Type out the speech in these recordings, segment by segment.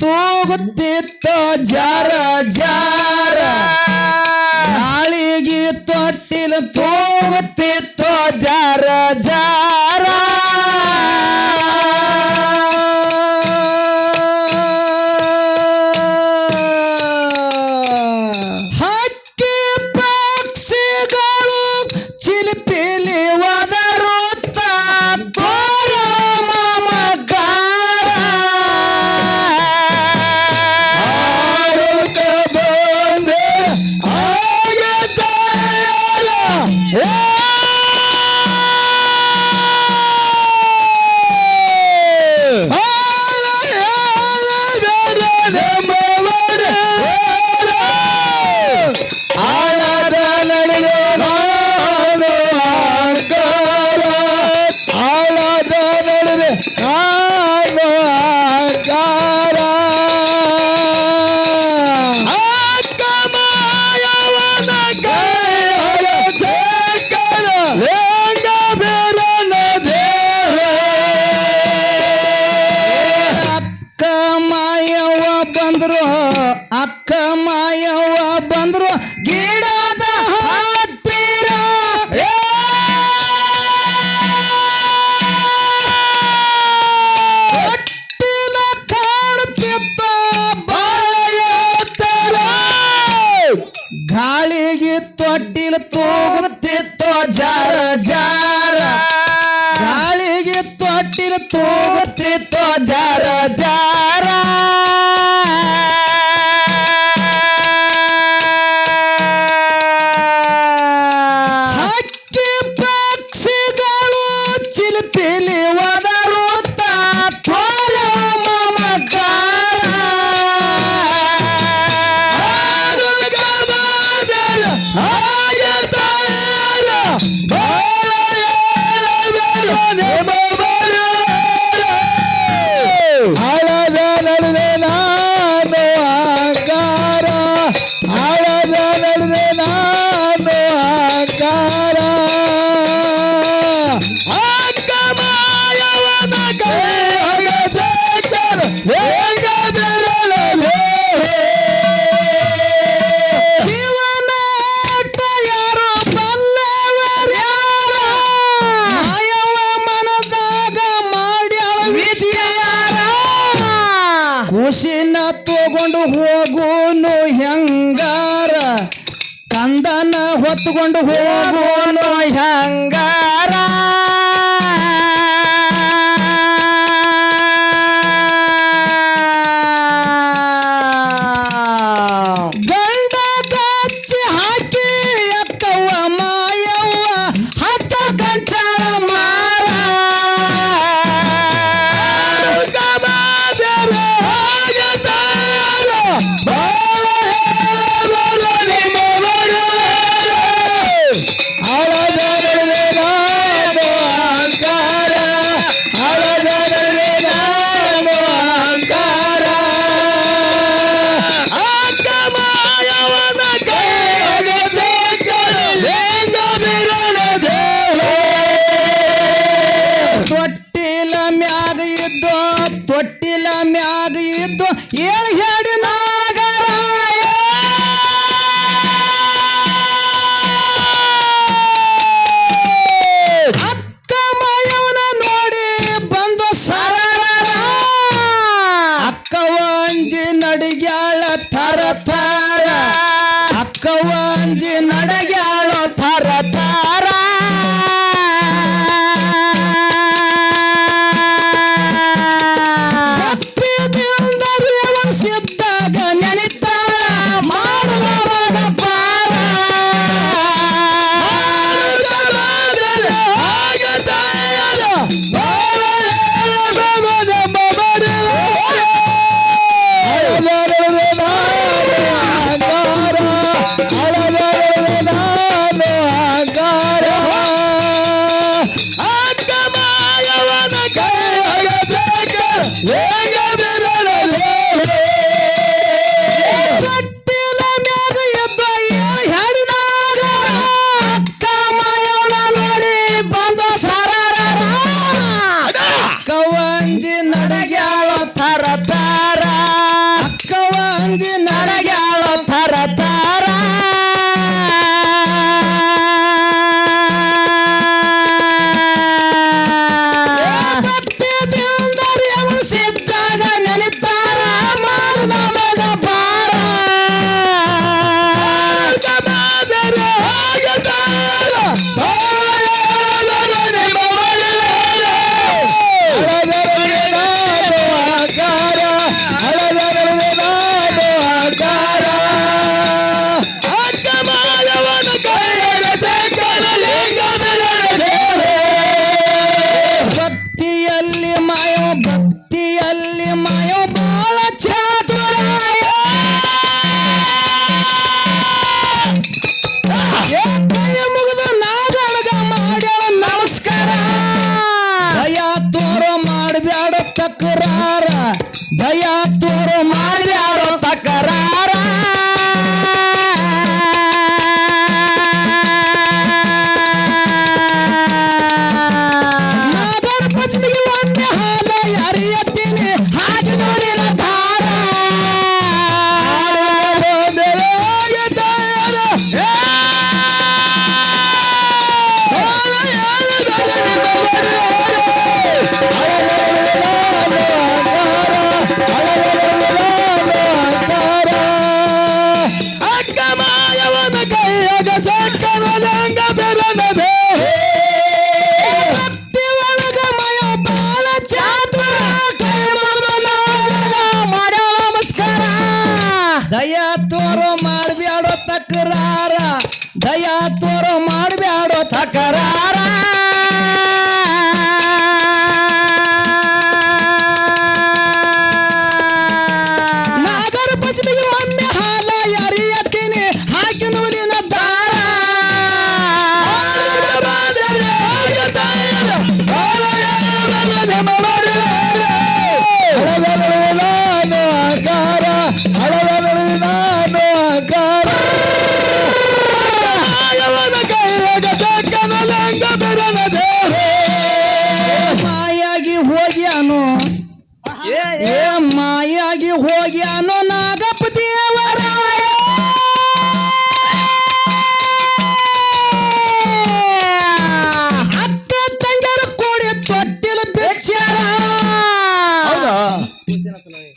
ತೂಗುತ್ತಿತ್ತ ಜಾರ ಜಾರ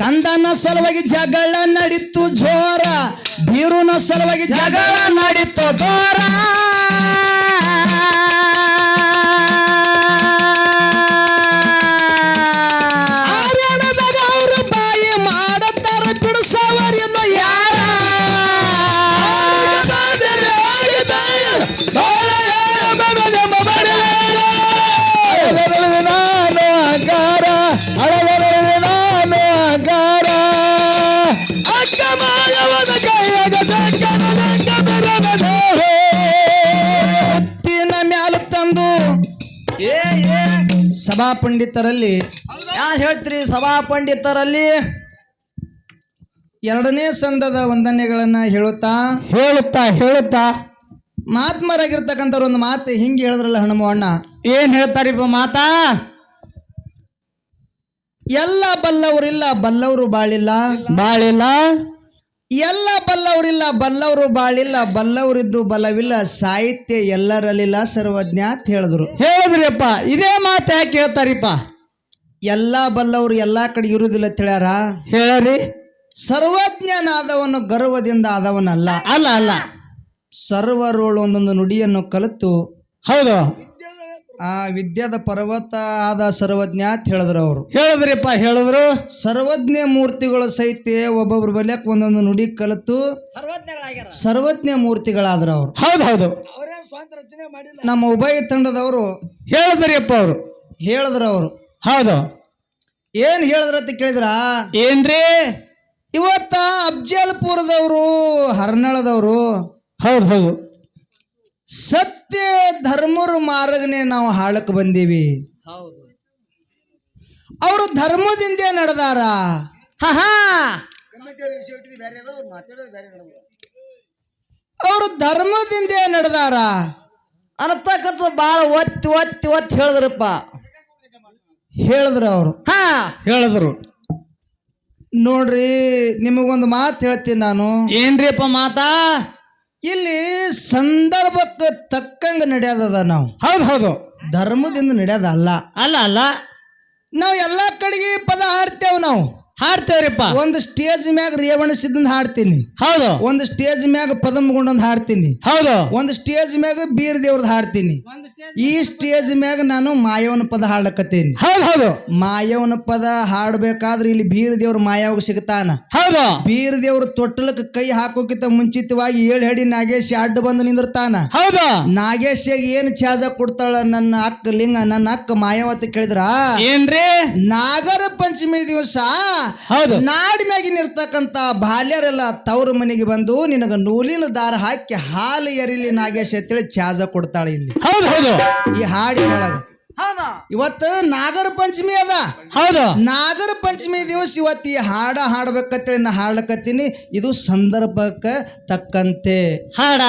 ಕಂದನ ಸಲುವಾಗಿ ಜಗಳ ನಡೀತು ಜೋರ ಬೀರುನ ಸಲುವಾಗಿ ಜಗಳ ನಡೀತು ಜೋರ. ಸಭಾ ಪಂಡಿತರಲ್ಲಿ ಯಾರು ಹೇಳ್ತೀರಿ ಸಭಾ ಪಂಡಿತರಲ್ಲಿ ಎರಡನೇ ಸಂದದ ವಂದನೆಗಳನ್ನ ಹೇಳುತ್ತಾ? ಹೇಳುತ್ತಾ ಹೇಳುತ್ತಾ. ಮಹಾತ್ಮರಾಗಿರ್ತಕ್ಕಂಥವ್ರು ಒಂದು ಮಾತು ಹಿಂಗೆ ಹೇಳಿದ್ರಲ್ಲ ಹನುಮಣ್ಣ ಏನ್ ಹೇಳ್ತಾರಿಪ್ಪ ಮಾತಾ? ಎಲ್ಲ ಬಲ್ಲವರಿಲ್ಲ ಬಲ್ಲವರು ಬಾಳಿಲ್ಲ. ಬಾಳಿಲ್ಲ. ಎಲ್ಲ ಬಲ್ಲವರಿಲ್ಲ ಬಲ್ಲವರು ಬಾಳಿಲ್ಲ ಬಲ್ಲವರಿದ್ದು ಬಲವಿಲ್ಲ ಸಾಹಿತ್ಯ ಎಲ್ಲರಲ್ಲಿಲ್ಲ ಸರ್ವಜ್ಞ ಅಂತ ಹೇಳಿದ್ರು. ಹೇಳಿದ್ರಿಪ್ಪ ಇದೇ ಮಾತು ಯಾಕೆ ಹೇಳ್ತಾರಿಪ್ಪ? ಎಲ್ಲ ಬಲ್ಲವರು ಎಲ್ಲ ಕಡೆ ಇರುವುದಿಲ್ಲ ತಿಳ್ಯಾರ? ಹೇಳರಿ. ಸರ್ವಜ್ಞನಾದವನು ಗರ್ವದಿಂದ ಆದವನಲ್ಲ. ಅಲ್ಲ ಅಲ್ಲ. ಸರ್ವರೋಳು ಒಂದೊಂದು ನುಡಿಯನ್ನು ಕಲಿತು ಹೌದು. ಆ ವಿದ್ಯಾದ ಪರ್ವತ ಆದ ಸರ್ವಜ್ಞ ಅಂತ ಹೇಳಿದ್ರು ಅವರು. ಹೇಳಿದ್ರಿಪ್ಪ ಹೇಳಿದ್ರು. ಸರ್ವಜ್ಞ ಮೂರ್ತಿಗಳು ಸಹಿತ ಒಬ್ಬೊಬ್ರು ಬಲ್ಯಕ್ ಒಂದೊಂದು ನುಡಿ ಕಲಿತು ಸರ್ವಜ್ಞ ಮೂರ್ತಿಗಳಾದ್ರ ಅವರು. ಹೌದು ಹೌದು ನಮ್ಮ ಉಭಯ ತಂಡದವರು ಹೇಳಿದ್ರಿಪ್ಪ ಅವರು. ಹೇಳಿದ್ರು ಅವರು. ಹೌದು. ಏನ್ ಹೇಳಿದ್ರ ಅಂತ ಕೇಳಿದ್ರ? ಏನ್ರಿ? ಇವತ್ತ ಅಫ್ಜಲ್ಪುರದವರು ಹರ್ನಾಳದವರು. ಹೌದು ಹೌದು. ಸತ್ಯ ಧರ್ಮರ ಮಾರ್ಗನೆ ನಾವು ಹಾಳಕ್ಕೆ ಬಂದೀವಿ. ಅವರು ಧರ್ಮದಿಂದ ನಡೆದಾರ. ಹಾ ಹಾ. ಅವರು ಧರ್ಮದಿಂದ ನಡೆದಾರ. ಅನ್ನತಕ್ಕಂಥ ಭಾಳ ಒತ್ತಿ ಒತ್ತಿ ಒತ್ತಿ ಹೇಳಿದ್ರಪ್ಪ. ಹೇಳಿದ್ರು ಅವರು. ಹಾ. ಹೇಳಿದ್ರು. ನೋಡ್ರಿ ನಿಮಗೊಂದು ಮಾತು ಹೇಳ್ತೀನಿ ನಾನು. ಏನ್ರಿಪ್ಪ ಮಾತಾ? ಇಲ್ಲಿ ಸಂದರ್ಭಕ್ಕೆ ತಕ್ಕಂಗ ನಡೆಯೋದದ ನಾವು. ಹೌದು ಹೌದು. ಧರ್ಮದಿಂದ ನಡೆಯೋದಲ್ಲ. ಅಲ್ಲ ಅಲ್ಲ. ನಾವು ಎಲ್ಲಾ ಕಡೆಗೆ ಪದ ಹಾಡ್ತೇವೆ ನಾವು. ಹಾಡ್ತೇವ್ರಿಪ್ಪ. ಒಂದು ಸ್ಟೇಜ್ ಮ್ಯಾಗ ರೇವಣ ಸಿದ್ಧಂದ್ ಹಾಡ್ತೀನಿ. ಹೌದು. ಒಂದು ಸ್ಟೇಜ್ ಮ್ಯಾಗ ಪದಮಗೊಂಡೊಂದು ಹಾಡ್ತೀನಿ. ಹೌದು. ಒಂದು ಸ್ಟೇಜ್ ಮ್ಯಾಗ ಬೀರ್ ದೇವ್ರದ್ ಹಾಡ್ತೀನಿ. ಈ ಸ್ಟೇಜ್ ಮ್ಯಾಗ ನಾನು ಮಾಯವನ ಪದ ಹಾಡ್ಲಕತ್ತೀನಿ. ಹೌದು ಹೌದು. ಮಾಯವನ ಪದ ಹಾಡ್ಬೇಕಾದ್ರೆ ಇಲ್ಲಿ ಬೀರ್ ದೇವ್ರ ಮಾಯವಾಗ ಸಿಗ್ತಾನ. ಹೌದು. ಬೀರ್ ದೇವ್ರ ತೊಟ್ಟಲಕ್ಕೆ ಕೈ ಹಾಕೋಕಿಂತ ಮುಂಚಿತವಾಗಿ ಏಳು ಹಡಿ ನಾಗೇಶ್ ಅಡ್ಡ ಬಂದು ನಿಂದಿರ್ತಾನ. ಹೌದು. ನಾಗೇಶ್ ಏನ್ ಚಾಜ ಕೊಡ್ತಾಳ ನನ್ನ ಅಕ್ಕ ಲಿಂಗ ನನ್ನ ಅಕ್ಕ ಮಾಯಾವತಿ ಕೇಳಿದ್ರ? ಏನ್ರಿ? ನಾಗರ ಪಂಚಮಿ ದಿವಸ ಹೌದು. ನಾಡಿಮ್ಯಾಗಿನ ಇರ್ತಕ್ಕಂತ ಬಾಲ್ಯರೆಲ್ಲ ತವರು ಮನೆಗೆ ಬಂದು ನಿನಗ ನೂಲಿನ ದಾರ ಹಾಕಿ ಹಾಲು ಎರಿಲಿ ನಾಗೇಶ್ ಅಂತೇಳಿ ಚಾಜ ಕೊಡ್ತಾಳೆ ಇಲ್ಲಿ. ಹೌದು ಹೌದು. ಈ ಹಾಡಿನೊಳಗ ಇವತ್ತು ನಾಗರ ಪಂಚಮಿ ಅದ. ಹೌದು. ನಾಗರ ಪಂಚಮಿ ದಿವಸ ಇವತ್ತು ಈ ಹಾಡ ಹಾಡ್ಬೇಕಂತೇಳಿ ನಾ ಹಾಡ್ಲಕತ್ತೀನಿ. ಇದು ಸಂದರ್ಭಕ್ಕೆ ತಕ್ಕಂತೆ. ಹಾಡ.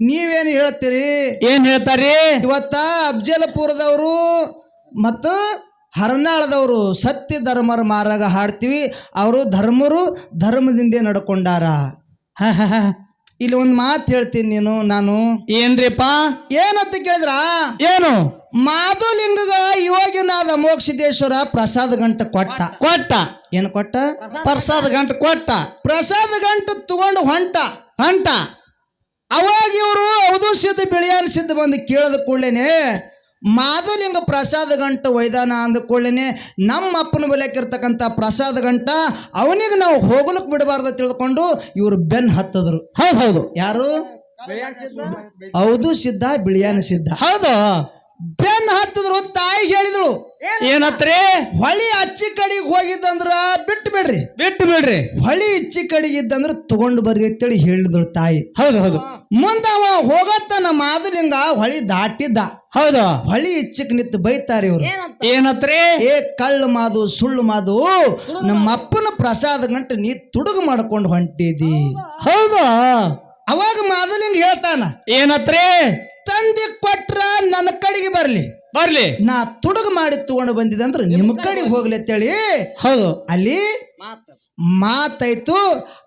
ನೀವೇನು ಹೇಳ್ತೀರಿ? ಏನ್ ಹೇಳ್ತಾರಿ ಇವತ್ತ ಅಫ್ಜಲಪುರದವರು ಮತ್ತು ಹರನಾಳದವರು ಸತ್ಯ ಧರ್ಮರ ಮಾರಾಗ ಹಾಡ್ತೀವಿ ಅವರು ಧರ್ಮರು ಧರ್ಮದಿಂದೇ ನಡ್ಕೊಂಡಾರ. ಇಲ್ಲಿ ಒಂದು ಮಾತು ಹೇಳ್ತೀನಿ ನೀನು ನಾನು. ಏನ್ರಿಪ್ಪ? ಏನಂತ ಕೇಳಿದ್ರ? ಏನು? ಮಾಧುಲಿಂಗದ ಯೋಗಿನಾದ ಮೋಕ್ಷಿದೇಶ್ವರ ಪ್ರಸಾದ ಗಂಟ ಕೊಟ್ಟ. ಕೊಟ್ಟ. ಏನು ಕೊಟ್ಟ? ಪ್ರಸಾದ ಗಂಟ ಕೊಟ್ಟ. ಪ್ರಸಾದ ಗಂಟ ತಗೊಂಡು ಹೊಂಟ. ಹೊಂಟ. ಅವಾಗ ಇವರು ಅವಧೂ ಸಿದ್ಧ ಬಿಳಿಯಾನ ಸಿದ್ಧ ಬಂದು ಕೇಳದ ಕೂಡಲೇನೆ ಮಾಧುಲಿಂಗ ಪ್ರಸಾದ ಗಂಟ ಒಯ್ದಾನ ಅಂದ ಕೂಡಲೇನೆ ನಮ್ಮ ಅಪ್ಪನ ಬಲಿಯಾಕಿರ್ತಕ್ಕಂಥ ಪ್ರಸಾದ ಗಂಟ ಅವನಿಗೆ ನಾವು ಹೋಗ್ಲಿಕ್ಕೆ ಬಿಡಬಾರ್ದು ತಿಳ್ಕೊಂಡು ಇವರು ಬೆನ್ ಹತ್ತದ್ರು. ಹೌದು ಹೌದು. ಯಾರು? ಹೌದು ಸಿದ್ಧ ಬಿಳಿಯಾನ ಸಿದ್ಧ. ಹೌದು. ಬೆನ್ ಹತ್ತಿದ್ರು ತಾಯಿ ಹೇಳಿದಳು ಏನತ್ರಿ? ಹೊಳಿ ಅಚ್ಚಿ ಕಡೆಗೆ ಹೋಗಿದ್ದಂದ್ರ ಬಿಟ್ಟು ಬಿಡ್ರಿ. ಬಿಟ್ಟು ಬಿಡ್ರಿ. ಹೊಳಿ ಇಚ್ಚಿ ಕಡೆಗೆ ಇದ್ದಂದ್ರ ತಗೊಂಡು ಬರ್ರಿ ಅಂತೇಳಿ ಹೇಳಿದಳು ತಾಯಿ. ಹೌದು ಹೌದು. ಮುಂದ ಅವ ಹೋಗತ್ತ ನಮ್ಮ ಮಾದಲಿಂಗ ಹೊಳಿ ದಾಟಿದ್ದ. ಹೌದು. ಹೊಳಿ ಇಚ್ಚಿಕ್ ನಿಂತು ಬೈತಾರೆ ಇವ್ರು. ಏನತ್ರಿ? ಏ ಕಳ್ಳು ಮಾದು ಸುಳ್ಳು ಮಾದು ನಮ್ಮ ಅಪ್ಪನ ಪ್ರಸಾದ ಗಂಟ ನೀ ತುಡುಗು ಮಾಡ್ಕೊಂಡು ಹೊಂಟಿದಿ. ಹೌದಾ? ಅವಾಗ ಮಾದಲಿಂಗ್ ಹೇಳ್ತಾನ ಏನತ್ರಿ? ತಂದೆ ಕಡೆಗೆ ಬರ್ಲಿ. ಬರ್ಲಿ. ನಾ ತುಡುಗ ಮಾಡಿ ತಗೊಂಡು ಬಂದಿದೆ ಅಂದ್ರೆ ನಿಮ್ ಕಡೆಗೆ ಹೋಗ್ಲಿ ಅಂತೇಳಿ. ಹೌದು. ಅಲ್ಲಿ ಮಾತಾಯ್ತು.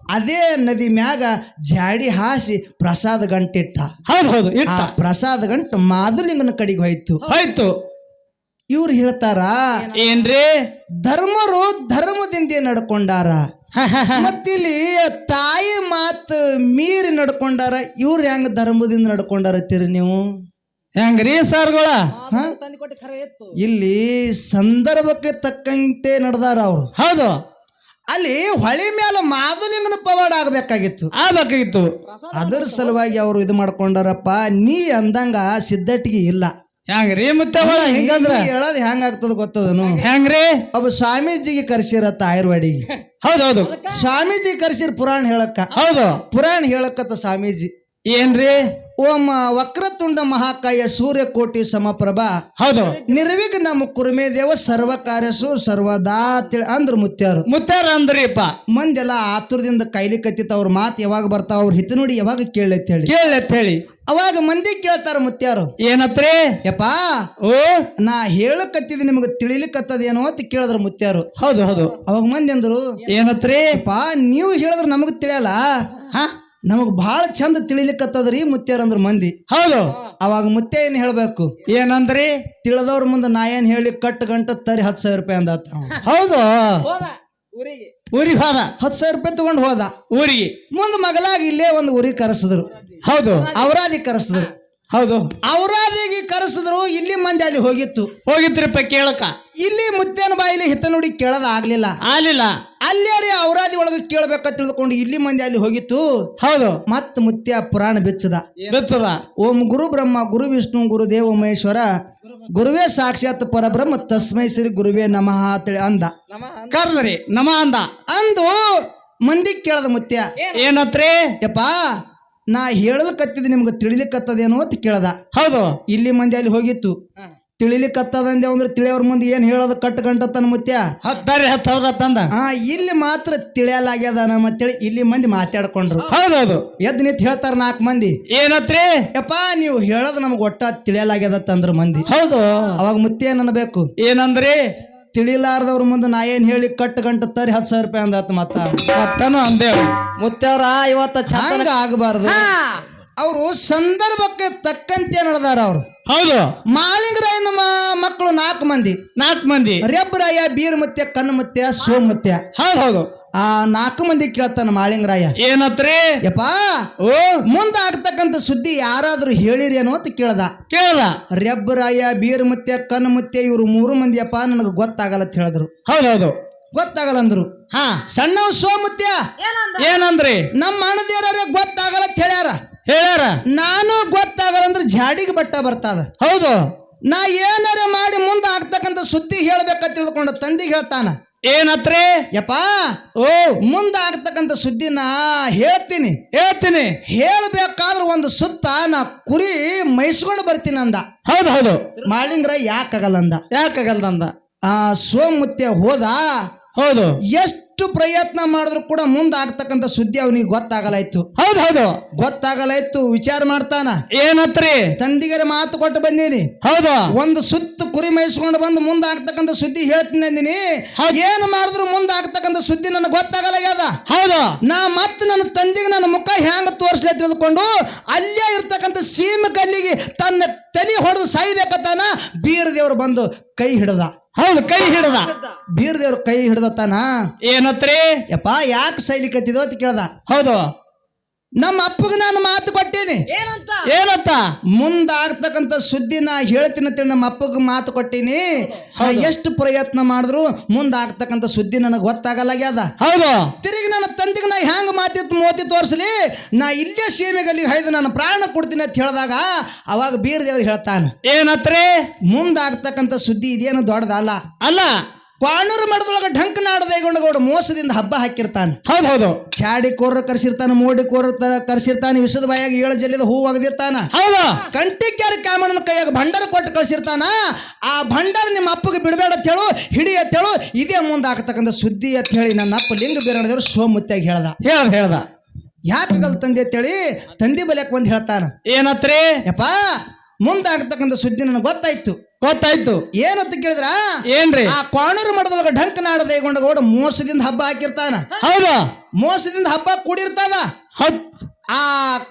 ಅದೇ ನದಿ ಮ್ಯಾಗ ಜಾಡಿ ಹಾಸಿ ಪ್ರಸಾದ ಗಂಟಿಟ್ಟ ಹೌದು ಹೌದು ಆ ಇಟ್ಟ ಪ್ರಸಾದ ಗಂಟು ಮಾದುಲಿಂಗನ ಕಡೆಗೆ ಹೋಯ್ತು. ಹೋಯ್ತು. ಇವ್ರು ಹೇಳ್ತಾರ ಏನ್ರಿ? ಧರ್ಮರು ಧರ್ಮದಿಂದ ನಡ್ಕೊಂಡಾರ. ಮತ್ತಿಲ್ಲಿ ತಾಯಿ ಮಾತು ಮೀರಿ ನಡ್ಕೊಂಡಾರ. ಇವ್ರು ಹೆಂಗ ಧರ್ಮದಿಂದ ನಡ್ಕೊಂಡಾರತ್ತೀರಿ ನೀವು? ಹೆಂಗ್ರಿ ಸರ್ಗಳ? ಇಲ್ಲಿ ಸಂದರ್ಭಕ್ಕೆ ತಕ್ಕಂತೆ ನಡೆದಾರ ಅವ್ರು. ಹೌದು. ಅಲ್ಲಿ ಹೊಳಿ ಮೇಲೆ ಮಾದುಲಿಂಗನ ಪವಾಡ ಆಗ್ಬೇಕಾಗಿತ್ತು. ಆಗ್ಬೇಕಾಗಿತ್ತು. ಅದರ ಸಲುವಾಗಿ ಅವರು ಇದು ಮಾಡ್ಕೊಂಡಾರಪ್ಪ ನೀ ಅಂದಂಗ ಸಿದ್ಧಟ್ಟಿಗೆ ಇಲ್ಲ. ಹೆಂಗ್ರಿ ಮತ್ತೆ ಹೇಳೋದು ಹೆಂಗಾಗ್ತದ ಹೇಳೋದ್ ಹೆಂಗ್ ಆಗ್ತದ ಗೊತ್ತದನು? ಹೆಂಗ್ರಿ? ಒಬ್ಬ ಸ್ವಾಮೀಜಿಗೆ ಕರ್ಸಿರತ್ತ ಆಯುರ್ವೇದಿಗೆ. ಹೌದು ಹೌದು ಸ್ವಾಮೀಜಿ ಕರ್ಸಿರ್ ಪುರಾಣ ಹೇಳಕ್ಕ. ಹೌದು. ಪುರಾಣ ಹೇಳಕತ್ತ ಸ್ವಾಮೀಜಿ. ಏನ್ರಿ? ಓಂ ವಕ್ರತುಂಡ ಮಹಾಕಾಯ ಸೂರ್ಯಕೋಟಿ ಸಮಪ್ರಭಾ. ಹೌದು. ನಿರ್ವಿಘ್ನ ಕುರ್ಮೆ ದೇವ ಸರ್ವ ಕಾರ್ಯಸು ಸರ್ವದಾ ತಿಳಿ ಅಂದ್ರ ಮುತ್ಯಾರು. ಮುತ್ಯಾರ ಅಂದ್ರಿಪ್ಪ. ಮಂದೆಲ್ಲ ಆತುರದಿಂದ ಕೈಲಿ ಕತ್ತಿತ್ತ ಅವ್ರ ಮಾತು ಯಾವಾಗ ಬರ್ತಾವ ಅವ್ರ ಹಿತ ನೋಡಿ ಯಾವಾಗ ಕೇಳತ್ ಹೇಳಿ. ಕೇಳತ್ ಅಂತ ಹೇಳಿ. ಅವಾಗ ಮಂದಿ ಕೇಳ್ತಾರ ಮುತ್ಯಾರು. ಏನತ್ರಿ? ಯಪ್ಪ ಓ? ನಾ ಹೇಳಕತ್ತಿದ್ ನಿಮಗೆ ತಿಳಿಲಿಕತ್ತದೇನೋ ಅಂತ ಕೇಳಿದ್ರ ಮುತ್ಯಾರು. ಹೌದು ಹೌದು. ಅವಾಗ ಮಂದಿ ಅಂದ್ರು ಏನತ್ರಿ? ಪಾ ನೀವು ಹೇಳಿದ್ರ ನಮಗ್ ತಿಳಿಯಲ್ಲ? ಹ? ನಮಗ್ ಬಹಳ ಚಂದ ತಿಳಿಲಿಕತ್ತದ್ರಿ ಮುತ್ಯಾರ ಅಂದ್ರ ಮಂದಿ. ಹೌದು. ಅವಾಗ ಮುತ್ಯ ಏನ್ ಹೇಳ್ಬೇಕು? ಏನಂದ್ರಿ? ತಿಳಿದವ್ರ ಮುಂದೆ ನಾ ಏನ್ ಹೇಳಿ ಕಟ್ ಗಂಟ ತರಿ ಹತ್ತು ಸಾವಿರ ರೂಪಾಯಿ ಅಂದಾತ. ಹೌದು. ಊರಿಗೆ. ಹೋದ. ಹತ್ತು ಸಾವಿರ ರೂಪಾಯಿ ತಗೊಂಡ್ ಹೋದ. ಊರಿಗೆ. ಮುಂದ್ ಮಗಲಾಗಿ ಇಲ್ಲೇ ಒಂದು ಊರಿಗೆ ಕರೆಸಿದ್ರು. ಹೌದು. ಅವರಾದಿ ಕರೆಸಿದ್ರು. ಹೌದು. ಅವರಾದಿಗೆ ಕರೆಸಿದ್ರು ಇಲ್ಲಿ ಮಂದಿ ಅಲ್ಲಿ ಹೋಗಿತ್ತು. ಹೋಗಿತ್ರಿಪ್ಪ ಕೇಳಕ. ಇಲ್ಲಿ ಮುತ್ತೇನ ಬಾಯಿಲಿ ಹಿತ ನೋಡಿ ಕೇಳದ ಆಗ್ಲಿಲ್ಲ. ಆಲಿಲ್ಲ ಅಲ್ಲೇ ರೀ ಅವರಾದಿ ಒಳಗೆ ಕೇಳಬೇಕ ತಿಳ್ಕೊಂಡು ಇಲ್ಲಿ ಮಂದಿ ಅಲ್ಲಿ ಹೋಗಿತ್ತು. ಹೌದು. ಮತ್ ಮುತ್ಯ ಪುರಾಣ ಬೆಚ್ಚದ. ಬೆಚ್ಚದ. ಓಂ ಗುರು ಬ್ರಹ್ಮ ಗುರು ವಿಷ್ಣು ಗುರು ದೇವ ಮಹೇಶ್ವರ ಗುರುವೇ ಸಾಕ್ಷಾತ್ ಪರಬ್ರಹ್ಮ ತಸ್ಮೈ ಶ್ರೀ ಗುರುವೇ ನಮಃ ಅಂತೇಳಿ ಅಂದ. ಕರ್ದ್ರಿ ನಮ ಅಂದ. ಅಂದು ಮಂದಿ ಕೇಳದ ಮುತ್ಯ. ಏನತ್ರಿ? ಯಪ್ಪಾ ನಾ ಹೇಳಲಿಕ್ಕತ್ತಿದ್ ನಿಮ್ಗೆ ತಿಳಿಲಿಕ್ಕತ್ತದೇನೋ ಅಂತ ಕೇಳದ. ಹೌದು. ಇಲ್ಲಿ ಮಂದಿ ಅಲ್ಲಿ ಹೋಗಿತ್ತು. ತಿಳಿಲಿಕ್ಕತ್ತದಂದೆ ಅಂದ್ರೆ ತಿಳಿಯವ್ರ ಮುಂದೆ ಏನ್ ಹೇಳೋದು ಕಟ್ ಗಂಟತ್ತನ ಮುತ್ಯ? ಹತ್ತಾರಿ ಹತ್ತು ತಂದ ಆ ಇಲ್ಲಿ ಮಾತ್ರ ತಿಳಿಯಲಾಗ್ಯದ ನಮ್ಮ ತಿಳಿ ಇಲ್ಲಿ ಮಂದಿ ಮಾತಾಡ್ಕೊಂಡ್ರು. ಹೌದೌದು. ಎದ್ ನಿಂತ ಹೇಳ್ತಾರ ನಾಲ್ಕು ಮಂದಿ. ಏನತ್ರಿ? ಯಪ್ಪ ನೀವು ಹೇಳೋದು ನಮ್ಗೆ ಒಟ್ಟ ತಿಳಿಯಲಾಗ್ಯದ ತಂದ್ರ ಮಂದಿ. ಹೌದು. ಅವಾಗ ಮುತ್ಯ ಅನ್ಬೇಕು? ಏನಂದ್ರಿ? ತಿಳಿಲಾರ್ದವ್ರ ಮುಂದೆ ನಾ ಏನ್ ಹೇಳಿ ಕಟ್ ಗಂಟ ತರಿ ಹತ್ತು ಸಾವಿರ ರೂಪಾಯಿ ಅಂದಾತ ಮತ್ತ. ಮತ್ತನು ಅಂದೇವು ಮುತ್ತವ್ರ ಇವತ್ತ ಚಾಂಗ ಹಂಗ ಆಗಬಾರ್ದು. ಅವರು ಸಂದರ್ಭಕ್ಕೆ ತಕ್ಕಂತೆ ನಡೆದಾರ ಅವರು. ಹೌದು. ಮಾಲಿಂಗರಾಯನ ಮಕ್ಕಳು ನಾಲ್ಕು ಮಂದಿ. ನಾಲ್ಕು ಮಂದಿ. ರೆಬ್ರಾಯ ಬೀರ್ ಮತ್ತೆ ಕಣ್ಣು ಮುತ್ಯ ಮತ್ತೆ ಹೌದು ಹೌದು. ಆ ನಾಲ್ಕು ಮಂದಿ ಕೇಳ್ತಾನ ಮಾಳಿಂಗರಾಯ. ಏನತ್ರಿ? ಯಪ್ಪ ಓ? ಮುಂದೆ ಆಗ್ತಕ್ಕಂಥ ಸುದ್ದಿ ಯಾರಾದ್ರೂ ಹೇಳಿರೇನೋ ಅಂತ ಕೇಳ್ದ. ಕೇಳ್ದ? ರೆಬ್ಬರಾಯ ಬೀರ್ ಮುತ್ತೆ ಕಣ್ಣು ಮುತ್ತೆ ಇವ್ರು ಮೂರು ಮಂದಿಯಪ್ಪ ನನಗೆ ಗೊತ್ತಾಗಲ್ಲ ಅಂತ ಹೇಳಿದ್ರು. ಹೌದು ಹೌದು ಗೊತ್ತಾಗಲ್ಲ ಅಂದ್ರು. ಹಾ. ಸಣ್ಣ ಸೋಮುತ್ಯ ಏನಂದ್ರಿ? ನಮ್ಮ ಅಣ್ಣದೇವ್ರ ಗೊತ್ತಾಗಲ್ಲ ಅಂತ ಹೇಳ್ಯಾರ. ಹೇಳ್ಯಾರ? ನಾನು ಗೊತ್ತಾಗಲ್ಲ ಅಂದ್ರೆ ಜಾಡಿಗೆ ಬಟ್ಟ ಬರ್ತದ. ಹೌದು. ನಾ ಏನಾರ ಮಾಡಿ ಮುಂದೆ ಆಗ್ತಕ್ಕಂಥ ಸುದ್ದಿ ಹೇಳ್ಬೇಕಂತ ತಿಳ್ಕೊಂಡು ತಂದಿಗೆ ಹೇಳ್ತಾನ. ಏನತ್ರಿ? ಯಪ್ಪ ಓ. ಮುಂದೆ ಸುದ್ದಿನ ಹೇಳ್ತೀನಿ. ಹೇಳ್ತೀನಿ. ಹೇಳ್ಬೇಕಾದ್ರೆ ಒಂದು ಸುತ್ತ ನಾ ಕುರಿ ಮೈಸ್ಕೊಂಡು ಬರ್ತೀನಿ ಅಂದ. ಹೌದು ಹೌದು. ಮಾಳಿಂಗ್ರ ಯಾಕಾಗಲ್ಲ ಅಂದ. ಯಾಕಾಗಲ್ದಂದ? ಆ ಸೋಮುತ್ತೆ ಹೋದ ಹೌದು. ಎಷ್ಟು ಪ್ರಯತ್ನ ಮಾಡಿದ್ರು ಕೂಡ ಮುಂದೆ ಆಗ್ತಕ್ಕಂಥ ಸುದ್ದಿ ಅವನಿಗೆ ಗೊತ್ತಾಗಲಾಯ್ತು. ಹೌದು ಹೌದು. ಗೊತ್ತಾಗಲಾಯ್ತು ವಿಚಾರ ಮಾಡ್ತಾನ. ಏನತ್ರಿ? ತಂದಿಗರ ಮಾತು ಕೊಟ್ಟು ಬಂದೀನಿ. ಹೌದು. ಒಂದು ಸುತ್ತು ಕುರಿ ಮೇಯಿಸ್ಕೊಂಡು ಬಂದು ಮುಂದೆ ಆಗ್ತಕ್ಕಂಥ ಸುದ್ದಿ ಹೇಳ್ತೀನಿ ಅಂದಿನಿ. ಏನು ಮಾಡಿದ್ರು ಮುಂದೆ ಆಗ್ತಕ್ಕಂಥ ಸುದ್ದಿ ನನಗೆ ಗೊತ್ತಾಗಲ್ಲ ಯಾದ ಹೌದು. ನಾ ಮತ್ತೆ ನನ್ನ ತಂದಿಗೆ ನನ್ನ ಮುಖ ಹ್ಯಾಂಗ ತೋರಿಸ್ಲೇ ತಿಳಿದುಕೊಂಡು ಅಲ್ಲೇ ಇರ್ತಕ್ಕಂತ ಸೀಮ ಕಲ್ಲಿಗೆ ತನ್ನ ತಲೆ ಹೊಡೆದು ಸಾಯ್ಬೇಕತ್ತಾನ ಬೀರ ದೇವ್ರು ಬಂದು ಕೈ ಹಿಡ್ದ. ಹೌದು ಕೈ ಹಿಡ್ದ. ಬೀರ್ದೇವ್ರ ಕೈ ಕೈ ಹಿಡ್ದತ್ತಾನ? ಏನತ್ರಿ? ಯಪ್ಪ ಯಾಕೆ ಸೈಲಿಕತ್ತಿದೋ ಅಂತ ಕೇಳ್ದ. ಹೌದು. ನಮ್ಮ ಅಪ್ಪಗೆ ನಾನು ಮಾತು ಕೊಟ್ಟೇನೆ. ಏನಂತ? ಮುಂದಾಗ್ತಕ್ಕಂಥ ಸುದ್ದಿ ನಾ ಹೇಳ್ತೀನಿ ಅಂತೇಳಿ ನಮ್ಮ ಅಪ್ಪಗೆ ಮಾತು ಕೊಟ್ಟೀನಿ. ಎಷ್ಟು ಪ್ರಯತ್ನ ಮಾಡಿದ್ರು ಮುಂದಾಗ್ತಕ್ಕಂಥ ಸುದ್ದಿ ನನಗೆ ಗೊತ್ತಾಗಲ್ಲಾಗ್ಯದ ಹೌದು. ತಿರುಗಿ ನನ್ನ ತಂದೆಗೆ ನಾ ಹ್ಯಾಂಗ ಮಾತಿ ಮೋತಿ ತೋರಿಸಲಿ? ನಾ ಇಲ್ಲೇ ಸೀಮೆಗಲ್ಲಿ ಹೈದು ನಾನು ಪ್ರಾಣ ಕೊಡ್ತೀನಿ ಅಂತ ಹೇಳಿದಾಗ ಅವಾಗ ಬೀರ್ ದೇವ್ರು ಹೇಳ್ತಾನೆ. ಏನತ್ರಿ? ಮುಂದಾಗ್ತಕ್ಕಂಥ ಸುದ್ದಿ ಇದೇನು ದೊಡ್ಡದಲ್ಲ. ಅಲ್ಲ. ಕ್ವಾಣೂರು ಮಠದೊಳಗೆ ಢಂಕ ನಾಡದೈಗೊಂಡಗೌಡ ಮೋಸದಿಂದ ಹಬ್ಬ ಹಾಕಿರ್ತಾನೆ. ಹೌದು ಹೌದು. ಚಾಡಿ ಕೋರ ಕರ್ಸಿರ್ತಾನೆ ಮೋಡಿ ಕೋರ ಕರ್ಸಿರ್ತಾನೆ ವಿಷದ ಬಾಯಾಗ ಏಳು ಜಲ್ಲಿದ ಹೂ ಒಗದಿರ್ತಾನ. ಹೌದು. ಕಂಟಿಕ್ಯಾರ ಕಾಮಣ್ಣನ ಕೈಯಾಗ ಭಂಡಾರ ಕೊಟ್ಟು ಕಳ್ಸಿರ್ತಾನ. ಆ ಭಂಡಾರ ನಿಮ್ಮ ಅಪ್ಪಗೆ ಬಿಡಬೇಡ ಅಂತ ಹೇಳು ಹಿಡಿ ಅಂತ ಹೇಳು ಇದೇ ಮುಂದೆ ಆಗ್ತಕ್ಕಂಥ ಸುದ್ದಿ ಅಂತ ಹೇಳಿ ನನ್ನ ಅಪ್ಪ ಲಿಂಗ ಬೇರೆದವರು ಸೋಮುತ್ಯಾಗಿ ಹೇಳ್ದ. ಹೇಳ್ದ ಹೇಳ್ದ. ಯಾಕಾಗಲ್ಲ ತಂದೆ ಅಂತೇಳಿ ತಂದಿ ಬಲಿಯಕ್ಕೆ ಬಂದು ಹೇಳ್ತಾನ. ಏನತ್ರಿ? ಯಪ್ಪ ಮುಂದಾಗತಕ್ಕಂಥ ಸುದ್ದಿ ನನಗೆ ಗೊತ್ತಾಯ್ತು. ಗೊತ್ತಾಯ್ತು. ಏನಂತ ಕೇಳಿದ್ರ? ಏನ್ರಿ? ಆ ಕ್ವಾಣೂರು ಮಠದೊಳಗೆ ಢಂಕ ನಾಡದೆ ಗೌಡ ಮೋಸದಿಂದ ಹಬ್ಬ ಹಾಕಿರ್ತಾನ. ಹೌದು? ಮೋಸದಿಂದ ಹಬ್ಬ ಕೂಡಿರ್ತಾನ ಆ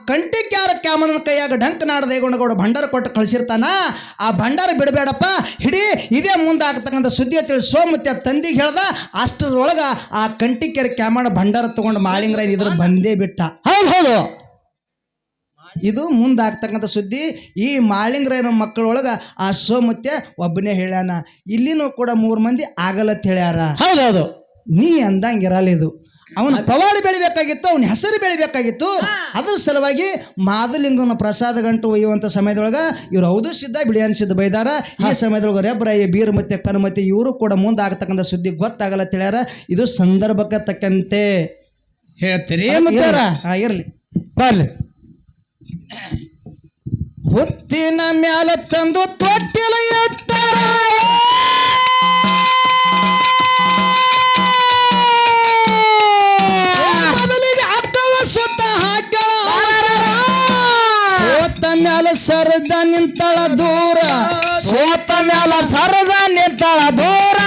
ಕಂಟಿಕ್ಯಾರ ಕ್ಯಾಮನ ಕೈಯಾಗ ಢಂಕ ನಾಡದೈಗೊಂಡ ಗೌಡ ಭಂಡಾರ ಕೊಟ್ಟು ಕಳಿಸಿರ್ತಾನ. ಆ ಭಂಡಾರ ಬಿಡಬೇಡಪ್ಪ. ಹಿಡಿ ಇದೇ ಮುಂದೆ ಆಗ್ತಕ್ಕಂಥ ಸುದ್ದಿ ತಿಳಿ ಸೋಮತ್ಯ ತಂದಿಗೆ ಹೇಳ್ದ. ಅಷ್ಟರೊಳಗ ಆ ಕಂಟಿಕ್ಯಾರ ಕ್ಯಾಮಣ ಭಂಡಾರ ತಗೊಂಡು ಮಾಳಿಂಗ್ರ ಇದ್ರ ಬಂದೇ ಬಿಟ್ಟ. ಹೌದು ಹೌದು. ಇದು ಮುಂದಾಗ್ತಕ್ಕಂಥ ಸುದ್ದಿ. ಈ ಮಾಳಿಂಗ್ರನ ಮಕ್ಕಳೊಳಗ ಆ ಸೋಮತ್ಯ ಒಬ್ಬನೇ ಹೇಳ್ಯಾನ ಇಲ್ಲಿನೂ ಕೂಡ ಮೂರು ಮಂದಿ ಆಗಲತ್ ಹೇಳ್ಯಾರ. ಹೌದೌದು. ಹೌದು ನೀ ಅಂದಂಗಿರಲ್ಲ ಇದು. ಅವನ ಪವಾಡಿ ಬೆಳಿಬೇಕಾಗಿತ್ತು ಅವನ ಹೆಸರು ಬೆಳಿಬೇಕಾಗಿತ್ತು. ಅದ್ರ ಸಲುವಾಗಿ ಮಾದಲಿಂಗನ ಪ್ರಸಾದ ಗಂಟು ಒಯ್ಯುವಂಥ ಸಮಯದೊಳಗ ಇವ್ರು ಹೌದು ಸಿದ್ಧ ಬಿಳಿಯನ್ ಸಿದ್ಧ ಬೈದಾರ. ಈ ಸಮಯದೊಳಗೆ ಈ ಬೀರ್ ಮತ್ತೆ ಕನುಮತಿ ಇವರು ಕೂಡ ಮುಂದೆ ಆಗ್ತಕ್ಕಂಥ ಸುದ್ದಿ ಗೊತ್ತಾಗಲ್ಲ ಹೇಳ್ಯಾರ. ಇದು ಸಂದರ್ಭಕ್ಕೆ ತಕ್ಕಂತೆ. ಹೇಳ್ತೀರಿ ಇರ್ಲಿ. ಬರ್ಲಿ. ಹುತ್ತಿನ ಮ್ಯಾಲ ತಂದು ತೊಟ್ಟಿಲ ಇಟ್ಟಾರ ಮೊದಲಿಗೆ ಅಕ್ಕವ ಸುತ್ತ ಹಾಕ್ಯಾಳ. ಸೋತ ಮ್ಯಾಲ ಸರದ ನಿಂತಳ ದೂರ. ಸೋತ ಮ್ಯಾಲ ಸರದ ನಿಂತಳ ದೂರ.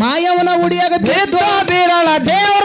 ಮಾಯವನ ಉಡಿಯಾಗ ಬಿದ್ದು ಬೀರಳ ದೇವ್ರ